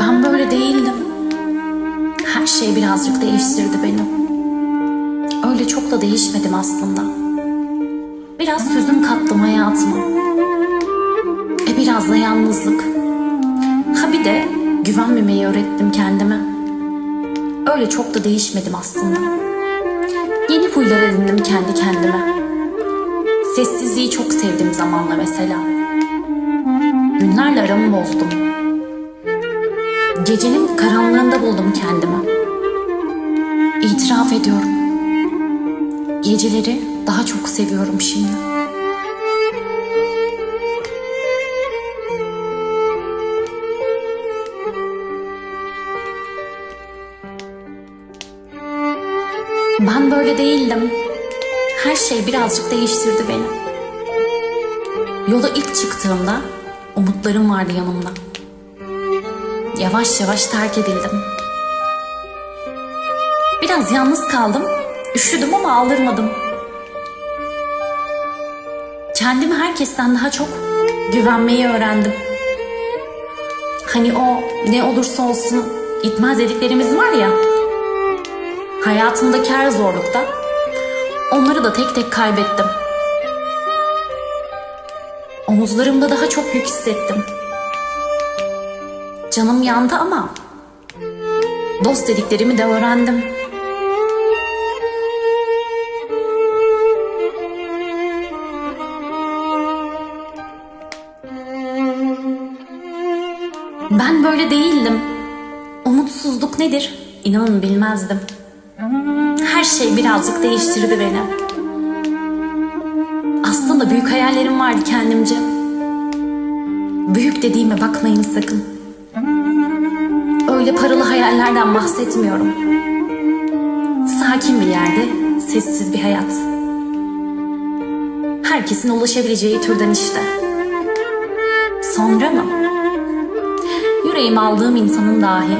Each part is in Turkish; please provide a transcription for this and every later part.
Ben böyle değildim. Her şey birazcık değiştirdi beni. Öyle çok da değişmedim aslında. Biraz hüzün kattım hayatıma. E biraz da yalnızlık. Ha bir de güvenmemeyi öğrettim kendime. Öyle çok da değişmedim aslında. Yeni huylar edindim kendi kendime. Sessizliği çok sevdim zamanla mesela. Günlerle aramı bozdum. Gecenin karanlığında buldum kendimi. İtiraf ediyorum. Geceleri daha çok seviyorum şimdi. Ben böyle değildim. Her şey birazcık değiştirdi beni. Yola ilk çıktığımda umutlarım vardı yanımda. Yavaş yavaş terk edildim. Biraz yalnız kaldım. Üşüdüm ama aldırmadım. Kendimi herkesten daha çok güvenmeyi öğrendim. Hani o ne olursa olsun gitmez dediklerimiz var ya. Hayatımdaki her zorlukta onları da tek tek kaybettim. Omuzlarımda daha çok yük hissettim. Canım yandı ama dost dediklerimi de öğrendim. Ben böyle değildim. Umutsuzluk nedir? İnanın bilmezdim. Her şey birazcık değiştirdi beni. Aslında büyük hayallerim vardı kendimce. Büyük dediğime bakmayın sakın. Öyle paralı hayallerden bahsetmiyorum. Sakin bir yerde, sessiz bir hayat. Herkesin ulaşabileceği türden işte. Sonra mı? Yüreğime aldığım insanın dahi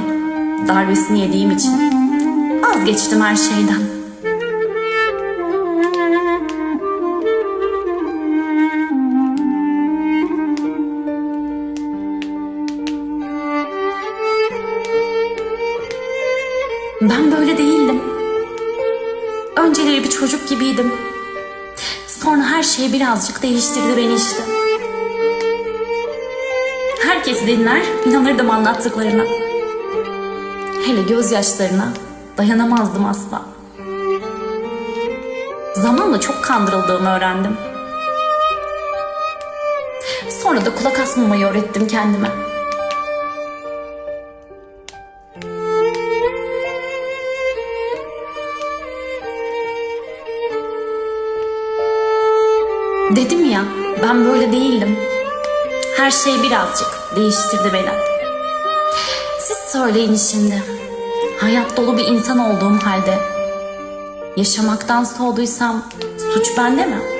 darbesini yediğim için vazgeçtim her şeyden. Ben böyle değildim. Önceleri bir çocuk gibiydim. Sonra her şey birazcık değiştirdi beni işte. Herkes dinler, inanırdım anlattıklarına. Hele gözyaşlarına dayanamazdım asla. Zamanla çok kandırıldığımı öğrendim. Sonra da kulak asmamayı öğrettim kendime. Dedim ya, ben böyle değildim. Her şey birazcık değiştirdi beni. Siz söyleyin şimdi. Hayat dolu bir insan olduğum halde yaşamaktan soğuduysam suç bende mi?